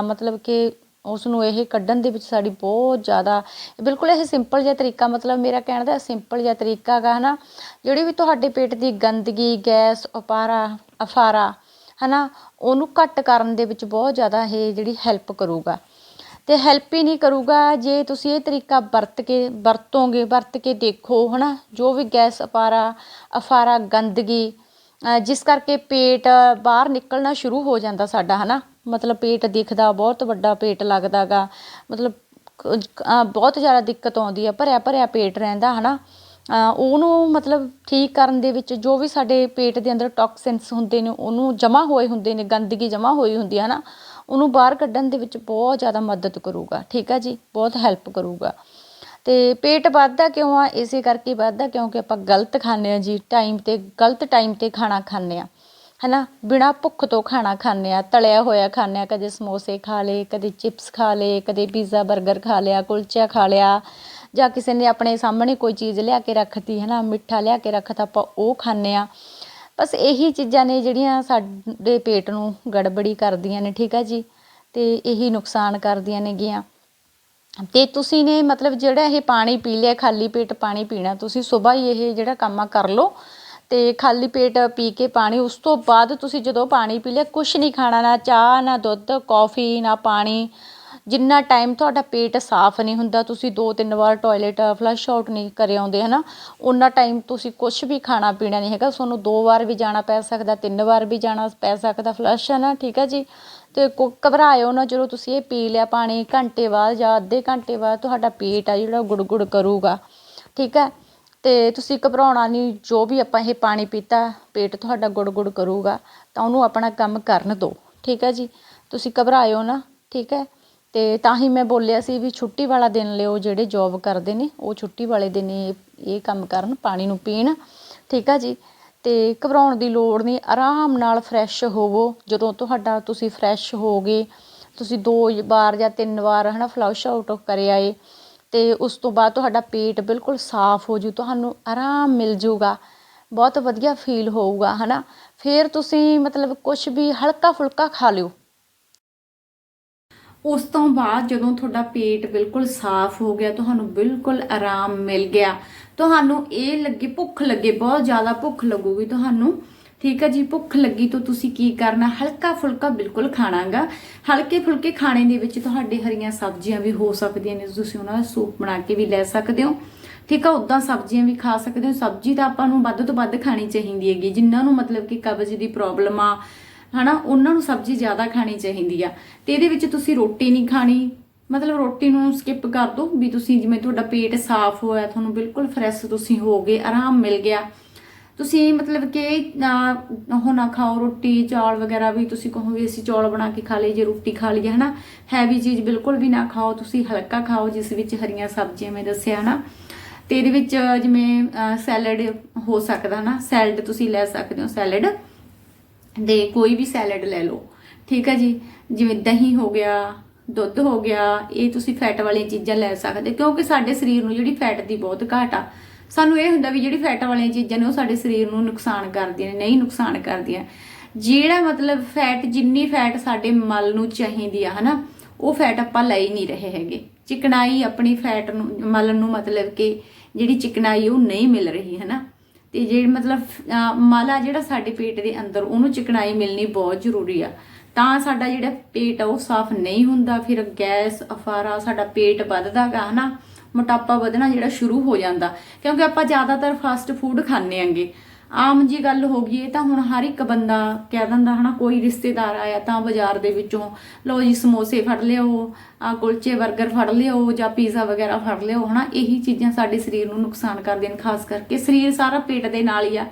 ਮਤਲਬ ਕਿ ਉਸ ਨੂੰ ਇਹ ਕੱਢਣ ਦੇ ਵਿੱਚ ਸਾਡੀ ਬਹੁਤ ਜ਼ਿਆਦਾ, ਬਿਲਕੁਲ ਇਹ ਸਿੰਪਲ ਜਿਹਾ ਤਰੀਕਾ, ਮਤਲਬ ਮੇਰਾ ਕਹਿਣ ਦਾ ਸਿੰਪਲ ਜਿਹਾ ਤਰੀਕਾ ਹੈਗਾ ਨਾ ਜਿਹੜੀ ਵੀ ਤੁਹਾਡੇ ਪੇਟ ਦੀ ਗੰਦਗੀ, ਗੈਸ, ਅਪਾਰਾ, ਅਫਾਰਾ ਹੈ ਨਾ ਉਹਨੂੰ ਘੱਟ ਕਰਨ ਦੇ ਵਿੱਚ ਬਹੁਤ ਜ਼ਿਆਦਾ ਇਹ ਜਿਹੜੀ ਹੈਲਪ ਕਰੂਗਾ। ਅਤੇ ਹੈਲਪ ਹੀ ਨਹੀਂ ਕਰੂਗਾ। ਜੇ ਤੁਸੀਂ ਇਹ ਤਰੀਕਾ ਵਰਤ ਕੇ, ਵਰਤੋਂਗੇ, ਵਰਤ ਕੇ ਦੇਖੋ ਹੈ ਨਾ ਜੋ ਵੀ ਗੈਸ ਅਪਾਰਾ, ਅਫਾਰਾ, ਗੰਦਗੀ ਜਿਸ ਕਰਕੇ ਪੇਟ ਬਾਹਰ ਨਿਕਲਣਾ ਸ਼ੁਰੂ ਹੋ ਜਾਂਦਾ ਸਾਡਾ ਹੈ ਨਾ ਮਤਲਬ ਪੇਟ ਦਿਖਦਾ, ਬਹੁਤ ਵੱਡਾ ਪੇਟ ਲੱਗਦਾ ਗਾ ਮਤਲਬ ਬਹੁਤ ਜ਼ਿਆਦਾ ਦਿੱਕਤ ਆਉਂਦੀ ਆ, ਭਰਿਆ ਭਰਿਆ ਪੇਟ ਰਹਿੰਦਾ ਹੈ ਨਾ ਉਹਨੂੰ ਮਤਲਬ ਠੀਕ ਕਰਨ ਦੇ ਵਿੱਚ ਜੋ ਵੀ ਸਾਡੇ ਪੇਟ ਦੇ ਅੰਦਰ ਟੌਕਸਿਨਸ ਹੁੰਦੇ ਨੇ, ਉਹਨੂੰ ਜਮ੍ਹਾਂ ਹੋਏ ਹੁੰਦੇ ਨੇ, ਗੰਦਗੀ ਜਮ੍ਹਾਂ ਹੋਈ ਹੁੰਦੀ ਹੈ ਨਾ ਉਹਨੂੰ ਬਾਹਰ ਕੱਢਣ ਦੇ ਵਿੱਚ ਬਹੁਤ ਜ਼ਿਆਦਾ ਮਦਦ ਕਰੂਗਾ, ਠੀਕ ਆ ਜੀ? ਬਹੁਤ ਹੈਲਪ ਕਰੂਗਾ। ਤੇ ਪੇਟ ਵੱਧਦਾ ਕਿਉਂ ਆ? ਇਸੇ ਕਰਕੇ ਵੱਧਦਾ ਕਿਉਂਕਿ ਆਪਾਂ ਗਲਤ ਖਾਂਦੇ ਆ ਜੀ ਟਾਈਮ ਤੇ, ਗਲਤ ਟਾਈਮ ਤੇ ਖਾਣਾ ਖਾਂਦੇ ਆ। ਹਨਾ? ਬਿਨਾ ਭੁੱਖ ਤੋਂ ਖਾਣਾ ਖਾਂਦੇ ਆ, ਤਲਿਆ ਹੋਇਆ ਖਾਂਦੇ ਆ, ਕਦੇ ਸਮੋਸੇ ਖਾ ਲਏ, ਕਦੇ ਚਿਪਸ ਖਾ ਲਏ, ਕਦੇ ਪੀਜ਼ਾ 버ਗਰ ਖਾ ਲਿਆ, ਕੁਲਚਾ ਖਾ ਲਿਆ, ਜਾਂ ਕਿਸੇ ਨੇ ਆਪਣੇ ਸਾਹਮਣੇ ਕੋਈ ਚੀਜ਼ ਲਿਆ ਕੇ ਰੱਖਤੀ, ਹਨਾ? ਮਿੱਠਾ ਲਿਆ ਕੇ ਰੱਖਤਾ, ਆਪਾਂ ਉਹ ਖਾਂਦੇ ਆ। ਬਸ ਇਹੀ ਚੀਜ਼ਾਂ ਨੇ ਜਿਹੜੀਆਂ ਸਾਡੇ ਪੇਟ ਨੂੰ ਗੜਬੜੀ ਕਰਦੀਆਂ ਨੇ, ਠੀਕ ਆ ਜੀ? ਅਤੇ ਇਹੀ ਨੁਕਸਾਨ ਕਰਦੀਆਂ ਨੇਗੀਆਂ। ਤੇ ਤੁਸੀਂ ਨੇ ਮਤਲਬ ਜਿਹੜਾ ਇਹ ਪਾਣੀ ਪੀ ਲਿਆ, ਖਾਲੀ ਪੇਟ ਪਾਣੀ ਪੀਣਾ, ਤੁਸੀਂ ਸੁਬਾਹ ਹੀ ਇਹ ਜਿਹੜਾ ਕੰਮ ਆ ਕਰ ਲਓ। ਅਤੇ ਖਾਲੀ ਪੇਟ ਪੀ ਕੇ ਪਾਣੀ, ਉਸ ਤੋਂ ਬਾਅਦ ਤੁਸੀਂ ਜਦੋਂ ਪਾਣੀ ਪੀ ਲਿਆ, ਕੁਛ ਨਹੀਂ ਖਾਣਾ, ਨਾ ਚਾਹ, ਨਾ ਦੁੱਧ, ਕੌਫੀ, ਨਾ ਪਾਣੀ ਜਿੰਨਾ ਟਾਈਮ ਤੁਹਾਡਾ ਪੇਟ ਸਾਫ਼ ਨਹੀਂ ਹੁੰਦਾ, ਤੁਸੀਂ ਦੋ ਤਿੰਨ ਵਾਰ ਟੋਇਲਟ ਫਲੱਸ਼ ਆਊਟ ਨਹੀਂ ਕਰੇ ਆਉਂਦੇ ਹੈ ਨਾ ਉਹਨਾਂ ਟਾਈਮ ਤੁਸੀਂ ਕੁਛ ਵੀ ਖਾਣਾ ਪੀਣਾ ਨਹੀਂ ਹੈਗਾ, ਤੁਹਾਨੂੰ ਦੋ ਵਾਰ ਵੀ ਜਾਣਾ ਪੈ ਸਕਦਾ, ਤਿੰਨ ਵਾਰ ਵੀ ਜਾਣਾ ਪੈ ਸਕਦਾ ਫਲੱਸ਼ ਹੈ ਨਾ, ਠੀਕ ਹੈ ਜੀ? ਅਤੇ ਕੋ- ਘਬਰਾਇਓ ਨਾ, ਜਦੋਂ ਤੁਸੀਂ ਇਹ ਪੀ ਲਿਆ ਪਾਣੀ ਘੰਟੇ ਬਾਅਦ ਜਾਂ ਅੱਧੇ ਘੰਟੇ ਬਾਅਦ ਤੁਹਾਡਾ ਪੇਟ ਆ ਜਿਹੜਾ ਗੁੜ ਗੁੜ ਕਰੂਗਾ, ਠੀਕ ਹੈ? ਅਤੇ ਤੁਸੀਂ ਘਬਰਾਉਣਾ ਨਹੀਂ, ਜੋ ਵੀ ਆਪਾਂ ਇਹ ਪਾਣੀ ਪੀਤਾ, ਪੇਟ ਤੁਹਾਡਾ ਗੁੜ ਗੁੜ ਕਰੂਗਾ, ਤਾਂ ਉਹਨੂੰ ਆਪਣਾ ਕੰਮ ਕਰਨ ਦਿਓ, ਠੀਕ ਹੈ ਜੀ? ਤੁਸੀਂ ਘਬਰਾਇਓ ਨਾ, ਠੀਕ ਹੈ? ਅਤੇ ਤਾਂ ਹੀ ਮੈਂ ਬੋਲਿਆ ਸੀ ਵੀ ਛੁੱਟੀ ਵਾਲਾ ਦਿਨ ਲਿਓ, ਜਿਹੜੇ ਜੋਬ ਕਰਦੇ ਨੇ, ਉਹ ਛੁੱਟੀ ਵਾਲੇ ਦਿਨ ਇਹ ਇਹ ਕੰਮ ਕਰਨ, ਪਾਣੀ ਨੂੰ ਪੀਣ। ਠੀਕ ਆ ਜੀ? ਅਤੇ ਘਬਰਾਉਣ ਦੀ ਲੋੜ ਨਹੀਂ, ਆਰਾਮ ਨਾਲ ਫਰੈਸ਼ ਹੋਵੋ। ਜਦੋਂ ਤੁਹਾਡਾ ਤੁਸੀਂ ਫਰੈਸ਼ ਹੋ ਗਏ ਤੁਸੀਂ ਦੋ ਵਾਰ ਜਾਂ ਤਿੰਨ ਵਾਰ ਹੈ ਨਾ ਫਲਸ਼ ਆਊਟ ਕਰਿਆ ਆਏ ਅਤੇ ਉਸ ਤੋਂ ਬਾਅਦ ਤੁਹਾਡਾ ਪੇਟ ਬਿਲਕੁਲ ਸਾਫ਼ ਹੋ ਜੂ, ਤੁਹਾਨੂੰ ਆਰਾਮ ਮਿਲ ਜੂਗਾ। ਬਹੁਤ ਵਧੀਆ ਫੀਲ ਹੋਊਗਾ ਹੈ ਨਾ ਫਿਰ ਤੁਸੀਂ ਮਤਲਬ ਕੁਛ ਵੀ ਹਲਕਾ ਫੁਲਕਾ ਖਾ ਲਿਓ। ਉਸ ਤੋਂ ਬਾਅਦ ਜਦੋਂ ਤੁਹਾਡਾ ਪੇਟ ਬਿਲਕੁਲ ਸਾਫ਼ ਹੋ ਗਿਆ, ਤੁਹਾਨੂੰ ਬਿਲਕੁਲ ਆਰਾਮ ਮਿਲ ਗਿਆ, ਤੁਹਾਨੂੰ ਇਹ ਲੱਗੇ, ਭੁੱਖ ਲੱਗੇ, ਬਹੁਤ ਜ਼ਿਆਦਾ ਭੁੱਖ ਲੱਗੂਗੀ ਤੁਹਾਨੂੰ। ਠੀਕ ਹੈ ਜੀ, ਭੁੱਖ ਲੱਗੀ ਤਾਂ ਤੁਸੀਂ ਕੀ ਕਰਨਾ? ਹਲਕਾ ਫੁਲਕਾ ਬਿਲਕੁਲ ਖਾਣਾਗਾ। ਹਲਕੇ ਫੁਲਕੇ ਖਾਣੇ ਦੇ ਵਿੱਚ ਤੁਹਾਡੇ ਹਰੀਆਂ ਸਬਜ਼ੀਆਂ ਵੀ ਹੋ ਸਕਦੀਆਂ ਨੇ, ਤੁਸੀਂ ਉਹਨਾਂ ਦਾ ਸੂਪ ਬਣਾ ਕੇ ਵੀ ਲੈ ਸਕਦੇ ਹੋ। ਠੀਕ ਆ ਉਦਾਂ ਸਬਜ਼ੀਆਂ ਵੀ ਖਾ ਸਕਦੇ ਹੋ। ਸਬਜ਼ੀ ਤਾਂ ਆਪਾਂ ਨੂੰ ਵੱਧ ਤੋਂ ਵੱਧ ਖਾਣੀ ਚਾਹੀਦੀ ਹੈਗੀ। ਜਿਨ੍ਹਾਂ ਨੂੰ ਮਤਲਬ ਕਿ ਕਬਜ਼ ਦੀ ਪ੍ਰੋਬਲਮ ਆ ਹਨਾ, ਉਹਨਾਂ ਨੂੰ ਸਬਜ਼ੀ ਜ਼ਿਆਦਾ ਖਾਣੀ ਚਾਹੀਦੀ ਆ। ਤੇ ਇਹਦੇ ਵਿੱਚ ਤੁਸੀਂ ਰੋਟੀ ਨਹੀਂ ਖਾਣੀ। ਮਤਲਬ ਰੋਟੀ ਨੂੰ ਸਕਿਪ ਕਰ ਦਿਓ ਵੀ ਤੁਸੀਂ ਜਿਵੇਂ ਤੁਹਾਡਾ ਪੇਟ ਸਾਫ਼ ਹੋਇਆ, ਤੁਹਾਨੂੰ ਬਿਲਕੁਲ ਫਰੈਸ਼ ਤੁਸੀਂ ਹੋਗੇ ਆਰਾਮ ਮਿਲ ਗਿਆ। ਤੁਸੀਂ ਮਤਲਬ ਕਿ ਉਹ ਨਾ ਖਾਓ ਰੋਟੀ, ਚੌਲ ਵਗੈਰਾ ਵੀ ਤੁਸੀਂ ਕਹੋ ਵੀ ਅਸੀਂ ਚੌਲ ਬਣਾ ਕੇ ਖਾ ਲਈ ਜੇ ਰੋਟੀ ਖਾ ਲਈਏ, ਹਨਾ। ਹੈਵੀ ਚੀਜ਼ ਬਿਲਕੁਲ ਵੀ ਨਾ ਖਾਓ, ਤੁਸੀਂ ਹਲਕਾ ਖਾਓ, ਜਿਸ ਵਿੱਚ ਹਰੀਆਂ ਸਬਜ਼ੀਆਂ ਮੈਂ ਦੱਸਿਆ, ਹਨਾ। ਤੇ ਇਹਦੇ ਵਿੱਚ ਜਿਵੇਂ ਸੈਲਡ ਹੋ ਸਕਦਾ ਨਾ ਸੈਲਡ ਤੁਸੀਂ ਲੈ ਸਕਦੇ ਹੋ ਸੈਲਡ ਦੇ ਕੋਈ ਵੀ ਸੈਲਡ ਲੈ ਲਓ। ਠੀਕ ਹੈ ਜੀ? ਜਿਵੇਂ ਦਹੀਂ ਹੋ ਗਿਆ, ਦੁੱਧ ਹੋ ਗਿਆ, ਇਹ ਤੁਸੀਂ ਫੈਟ ਵਾਲੀਆਂ ਚੀਜ਼ਾਂ ਲੈ ਸਕਦੇ, ਕਿਉਂਕਿ ਸਾਡੇ ਸਰੀਰ ਨੂੰ ਜਿਹੜੀ ਫੈਟ ਦੀ ਬਹੁਤ ਘਾਟ ਆ। ਸਾਨੂੰ ਇਹ ਹੁੰਦਾ ਵੀ ਜਿਹੜੀ ਫੈਟ ਵਾਲੀਆਂ ਚੀਜ਼ਾਂ ਨੇ ਉਹ ਸਾਡੇ ਸਰੀਰ ਨੂੰ ਨੁਕਸਾਨ ਕਰਦੀਆਂ ਨੇ, ਨਹੀਂ ਨੁਕਸਾਨ ਕਰਦੀਆਂ। ਜਿਹੜਾ ਮਤਲਬ ਫੈਟ ਜਿੰਨੀ ਫੈਟ ਸਾਡੇ ਮਲ ਨੂੰ ਚਾਹੀਦੀ ਆ, ਹਨਾ, ਉਹ ਫੈਟ ਆਪਾਂ ਲੈ ਹੀ ਨਹੀਂ ਰਹੇ ਹੈਗੇ। ਚਿਕਨਾਈ ਆਪਣੀ ਫੈਟ ਨੂੰ, ਮਲ ਨੂੰ ਮਤਲਬ ਕਿ ਜਿਹੜੀ ਚਿਕਨਾਈ ਉਹ ਨਹੀਂ ਮਿਲ ਰਹੀ, ਹਨਾ। ਤੇ ਜਿਹੜੇ ਮਤਲਬ ਅਹ, ਆ ਜਿਹੜਾ ਸਾਡੇ ਪੇਟ ਦੇ ਅੰਦਰ ਉਹਨੂੰ ਚਿਕਨਾਈ ਮਿਲਣੀ ਬਹੁਤ ਜ਼ਰੂਰੀ ਆ। ਤਾਂ ਸਾਡਾ ਜਿਹੜਾ ਪੇਟ ਆ ਉਹ ਸਾਫ਼ ਨਹੀਂ ਹੁੰਦਾ। ਫਿਰ ਗੈਸ ਅਫਾਰਾ ਸਾਡਾ ਪੇਟ ਵੱਧਦਾਗਾ ਹਨਾ? ਮੋਟਾਪਾ ਵਧਣਾ ਜਿਹੜਾ ਸ਼ੁਰੂ ਹੋ ਜਾਂਦਾ। ਕਿਉਂਕਿ ਆਪਾਂ ਜ਼ਿਆਦਾਤਰ ਫਾਸਟ ਫੂਡ ਖਾਂਦੇ ਆਂਗੇ। ਆਮ ਜੀ ਗੱਲ ਹੋ ਗਈ, ਇਹ ਤਾਂ ਹੁਣ ਹਰ ਇੱਕ ਬੰਦਾ ਕਹਿ ਦਿੰਦਾ ਹਨਾ, ਕੋਈ ਰਿਸ਼ਤੇਦਾਰ ਆਇਆ ਤਾਂ ਬਾਜ਼ਾਰ ਦੇ ਵਿੱਚੋਂ, ਲਓ ਜੀ ਸਮੋਸੇ ਫੜ ਲਿਓ ਆ ਕੁਲਚੇ 버ਗਰ ਫੜ ਲਿਓ ਜਾਂ ਪੀਜ਼ਾ ਵਗੈਰਾ ਫੜ ਲਿਓ ਹਨਾ, ਇਹੀ ਚੀਜ਼ਾਂ ਸਾਡੇ ਸਰੀਰ ਨੂੰ ਨੁਕਸਾਨ ਕਰਦੀਆਂ ਨੇ ਖਾਸ ਕਰਕੇ ਸਰੀਰ ਸਾਰਾ ਪੇਟ ਦੇ ਨਾਲ ਹੀ ਆ।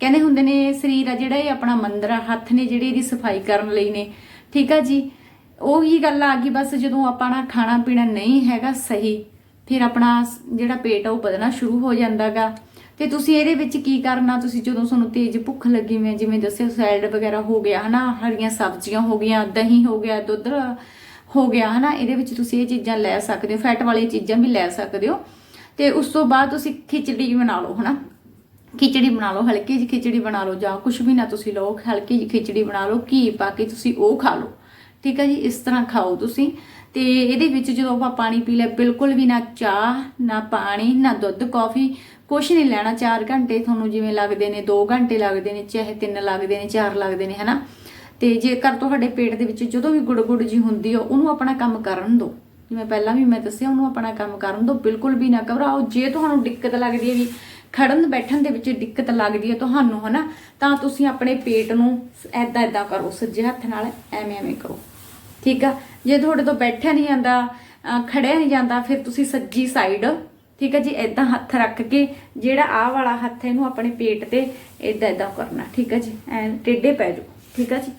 ਕਹਿੰਦੇ ਹੁੰਦੇ ਨੇ, ਸਰੀਰ ਆ ਜਿਹੜਾ ਇਹ ਆਪਣਾ ਮੰਦਰ ਆ, ਹੱਥ ਨੇ ਜਿਹੜੇ ਇਹਦੀ ਸਫ਼ਾਈ ਕਰਨ ਲਈ ਨੇ। ਠੀਕ ਆ ਜੀ? ਉਹੀ ਗੱਲ ਆ ਗਈ, ਬਸ ਜਦੋਂ ਆਪਣਾ ਖਾਣਾ ਪੀਣਾ ਨਹੀਂ ਹੈਗਾ ਸਹੀ, ਫਿਰ ਆਪਣਾ ਜਿਹੜਾ ਪੇਟ ਆ ਉਹ ਵਧਣਾ ਸ਼ੁਰੂ ਹੋ ਜਾਂਦਾਗਾ। ਤੇ ਤੁਸੀਂ ਇਹਦੇ ਵਿੱਚ ਕੀ ਕਰਨਾ? ਤੁਸੀਂ ਜਦੋਂ ਤੁਹਾਨੂੰ ਤੇਜ਼ ਭੁੱਖ ਲੱਗੀ ਮੈਂ ਜਿਵੇਂ ਦੱਸਿਆ, ਸੈਲਡ ਵਗੈਰਾ ਹੋ ਗਿਆ, ਹਨਾ? ਹਰੀਆਂ ਸਬਜ਼ੀਆਂ ਹੋ ਗਈਆਂ, ਦਹੀਂ ਹੋ ਗਿਆ, ਦੁੱਧ ਹੋ ਗਿਆ, ਹਨਾ? ਇਹਦੇ ਵਿੱਚ ਤੁਸੀਂ ਇਹ ਚੀਜ਼ਾਂ ਲੈ ਸਕਦੇ ਹੋ, ਫੈਟ ਵਾਲੀਆਂ ਚੀਜ਼ਾਂ ਵੀ ਲੈ ਸਕਦੇ ਹੋ। ਤੇ ਉਸ ਤੋਂ ਬਾਅਦ ਤੁਸੀਂ ਖਿਚੜੀ ਬਣਾ ਲਓ, ਹਨਾ? ਖਿਚੜੀ ਬਣਾ ਲਓ, ਹਲਕੀ ਜਿਹੀ ਖਿਚੜੀ ਬਣਾ ਲਓ, ਜਾਂ ਕੁਝ ਵੀ ਨਾ ਤੁਸੀਂ ਲਓ, ਹਲਕੀ ਜਿਹੀ ਖਿਚੜੀ ਬਣਾ ਲਓ, ਘੀ ਪਾ ਕੇ ਤੁਸੀਂ ਉਹ ਖਾ ਲਓ। ਠੀਕ ਹੈ ਜੀ? ਇਸ ਤਰ੍ਹਾਂ ਖਾਓ ਤੁਸੀਂ। ਤੇ ਇਹਦੇ ਵਿੱਚ ਜਦੋਂ ਆਪਾਂ ਪਾਣੀ ਪੀ ਲਿਆ, ਬਿਲਕੁਲ ਵੀ ਨਾ ਚਾਹ, ਨਾ ਪਾਣੀ, ਨਾ ਦੁੱਧ, ਕਾਫੀ ਕੁਛ ਨਹੀਂ ਲੈਣਾ 4 ਘੰਟੇ ਤੁਹਾਨੂੰ ਜਿਵੇਂ ਲੱਗਦੇ ਨੇ 2 ਘੰਟੇ ਲੱਗਦੇ ਨੇ, ਚਾਹੇ 3 ਲੱਗਦੇ ਨੇ 4 ਲੱਗਦੇ ਨੇ, ਹਨਾ? ਤੇ ਜੇਕਰ ਤੁਹਾਡੇ ਪੇਟ ਦੇ ਵਿੱਚ ਜਦੋਂ ਵੀ ਗੁੜਗੁੜ ਜੀ ਹੁੰਦੀ ਆ, ਉਹਨੂੰ ਆਪਣਾ ਕੰਮ ਕਰਨ ਦਿਓ ਜਿਵੇਂ ਪਹਿਲਾਂ ਵੀ ਮੈਂ ਦੱਸਿਆ, ਉਹਨੂੰ ਆਪਣਾ ਕੰਮ ਕਰਨ ਦਿਓ ਬਿਲਕੁਲ ਵੀ ਨਾ ਘਬਰਾਓ। ਜੇ ਤੁਹਾਨੂੰ ਦਿੱਕਤ ਲੱਗਦੀ ਹੈ ਵੀ ਖੜਨ ਬੈਠਣ ਦੇ ਵਿੱਚ ਦਿੱਕਤ ਲੱਗਦੀ ਹੈ ਤੁਹਾਨੂੰ, ਹਨਾ? ਤਾਂ ਤੁਸੀਂ ਆਪਣੇ ਪੇਟ ਨੂੰ ਐਦਾਂ ਐਦਾਂ ਕਰੋ, ਸੱਜੇ ਹੱਥ ਨਾਲ ਐਵੇਂ ਐਵੇਂ ਕਰੋ। ਠੀਕ ਆ? ਜੇ ਤੁਹਾਡੇ ਤੋਂ ਬੈਠਿਆ ਨਹੀਂ ਜਾਂਦਾ, ਅਹ ਖੜਿਆ ਨਹੀਂ ਜਾਂਦਾ, ਫਿਰ ਤੁਸੀਂ ਸੱਜੀ ਸਾਈਡ ਠੀਕ ਹੈ ਜੀ ਐਦਾਂ ਹੱਥ ਰੱਖ ਕੇ ਜਿਹੜਾ ਆਹ ਵਾਲਾ ਹੱਥ ਹੈ ਇਹਨੂੰ ਆਪਣੇ ਪੇਟ ਤੇ ਐਦਾਂ ਐਦਾਂ ਕਰਨਾ, ਠੀਕ ਹੈ ਜੀ, ਐ ਟੇਢੇ ਪੈ ਜਾਓ, ਠੀਕ ਹੈ ਜੀ।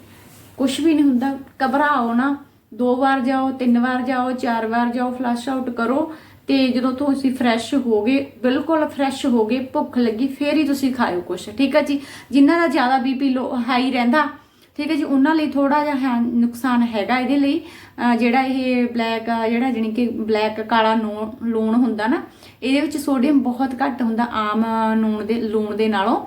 ਕੁਝ ਵੀ ਨਹੀਂ ਹੁੰਦਾ, ਘਬਰਾਓ ਨਾ, ਦੋ ਵਾਰ ਜਾਓ, ਤਿੰਨ ਵਾਰ ਜਾਓ, ਚਾਰ ਵਾਰ ਜਾਓ ਫਲਸ਼ ਆਊਟ ਕਰੋ ਤੇ ਜਦੋਂ ਤੁਸੀਂ ਫਰੈਸ਼ ਹੋਗੇ ਬਿਲਕੁਲ ਫਰੈਸ਼ ਹੋਗੇ ਭੁੱਖ ਲੱਗੀ, ਫੇਰ ਹੀ ਤੁਸੀਂ ਖਾਓ ਕੁਛ, ਠੀਕ ਹੈ ਜੀ। ਜਿਨ੍ਹਾਂ ਦਾ ਜ਼ਿਆਦਾ ਬੀਪੀ ਲੋ ਹਾਈ ਰਹਿੰਦਾ, ਠੀਕ ਹੈ ਜੀ, ਉਹਨਾਂ ਲਈ ਥੋੜਾ ਜਿਹਾ ਹੈ, ਨੁਕਸਾਨ ਹੈਗਾ ਇਹਦੇ ਲਈ। ਜਿਹੜਾ ਇਹ ਬਲੈਕ ਜਿਹੜਾ ਜਾਣੀ ਕਿ ਬਲੈਕ ਕਾਲਾ ਨੂਣ ਲੂਣ ਹੁੰਦਾ ਨਾ ਇਹਦੇ ਵਿੱਚ ਸੋਡੀਅਮ ਬਹੁਤ ਘੱਟ ਹੁੰਦਾ ਆਮ ਨੂਣ ਦੇ, ਲੂਣ ਦੇ ਨਾਲੋਂ।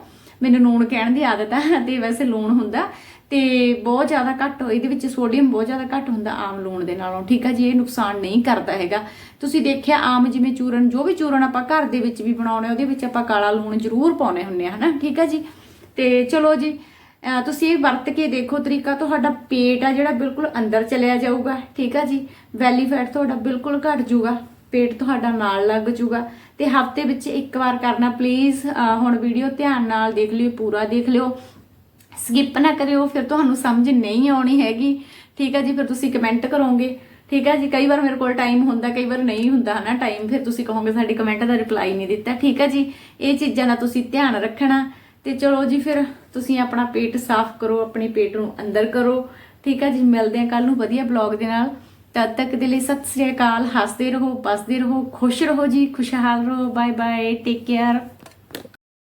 ਮੈਨੂੰ ਲੂਣ ਕਹਿਣ ਦੀ ਆਦਤ ਹੈ ਤੇ ਵੈਸੇ ਲੂਣ ਹੁੰਦਾ। ਤੇ ਬਹੁਤ ਜ਼ਿਆਦਾ ਘੱਟ ਇਹਦੇ ਵਿੱਚ ਸੋਡੀਅਮ ਬਹੁਤ ਜ਼ਿਆਦਾ ਘੱਟ ਹੁੰਦਾ ਆਮ ਲੂਣ ਦੇ ਨਾਲੋਂ। ਠੀਕ ਆ ਜੀ, ਇਹ ਨੁਕਸਾਨ ਨਹੀਂ ਕਰਦਾ ਹੈਗਾ। ਤੁਸੀਂ ਦੇਖਿਆ ਆਮ ਜਿਵੇਂ ਚੂਰਨ, ਜੋ ਵੀ ਚੂਰਨ ਆਪਾਂ ਘਰ ਦੇ ਵਿੱਚ ਵੀ ਬਣਾਉਣੇ ਉਹਦੇ ਵਿੱਚ ਆਪਾਂ ਕਾਲਾ ਲੂਣ ਜ਼ਰੂਰ ਪਾਉਣੇ ਹੁੰਨੇ ਆ, ਹਨਾ? ਠੀਕ ਆ ਜੀ? ਤੇ ਚਲੋ ਜੀ ਤੁਸੀਂ ਇਹ ਵਰਤ ਕੇ ਦੇਖੋ ਤਰੀਕਾ, ਤੁਹਾਡਾ ਪੇਟ ਆ ਜਿਹੜਾ ਬਿਲਕੁਲ ਅੰਦਰ ਚਲਿਆ ਜਾਊਗਾ। ਠੀਕ ਆ ਜੀ? ਵੈਲੀ ਫੈਟ ਤੁਹਾਡਾ ਬਿਲਕੁਲ ਘਟ ਜਾਊਗਾ। ਪੇਟ ਤੁਹਾਡਾ ਨਾਲ ਲੱਗ ਜੂਗਾ। ਤੇ ਹਫ਼ਤੇ ਵਿੱਚ ਇੱਕ ਵਾਰ ਕਰਨਾ ਪਲੀਜ਼ ਹੁਣ ਵੀਡੀਓ ਧਿਆਨ ਨਾਲ ਦੇਖ ਲਿਓ, ਪੂਰਾ ਦੇਖ ਲਿਓ। ਸਕਿਪ ਨਾ ਕਰਿਓ, ਫਿਰ ਤੁਹਾਨੂੰ ਸਮਝ ਨਹੀਂ ਆਉਣੀ ਹੈਗੀ। ਠੀਕ ਹੈ ਜੀ, ਫਿਰ ਤੁਸੀਂ ਕਮੈਂਟ ਕਰੋਗੇ। ਠੀਕ ਹੈ ਜੀ, ਕਈ ਵਾਰ ਮੇਰੇ ਕੋਲ ਟਾਈਮ ਹੁੰਦਾ, ਕਈ ਵਾਰ ਨਹੀਂ ਹੁੰਦਾ, ਹਨਾ? ਟਾਈਮ ਫਿਰ ਤੁਸੀਂ ਕਹੋਗੇ, ਸਾਡੀ ਕਮੈਂਟ ਦਾ ਰਿਪਲਾਈ ਨਹੀਂ ਦਿੱਤਾ। ਠੀਕ ਹੈ ਜੀ, ਇਹ ਚੀਜ਼ਾਂ ਦਾ ਤੁਸੀਂ ਧਿਆਨ ਰੱਖਣਾ। ਤੇ ਚਲੋ ਜੀ, ਫਿਰ ਤੁਸੀਂ ਆਪਣਾ ਪੇਟ ਸਾਫ਼ ਕਰੋ, ਆਪਣੇ ਪੇਟ ਨੂੰ ਅੰਦਰ ਕਰੋ। ਠੀਕ ਹੈ ਜੀ, ਮਿਲਦੇ ਹਾਂ ਕੱਲ ਨੂੰ ਵਧੀਆ ਬਲੌਗ ਦੇ ਨਾਲ। ਤਦ ਤੱਕ ਦੇ ਲਈ ਸਤਿ ਸ੍ਰੀ ਅਕਾਲ। ਹੱਸਦੇ ਰਹੋ, ਬਸਦੇ ਰਹੋ, ਖੁਸ਼ ਰਹੋ ਜੀ, ਖੁਸ਼ਹਾਲ ਰਹੋ। Bye bye take care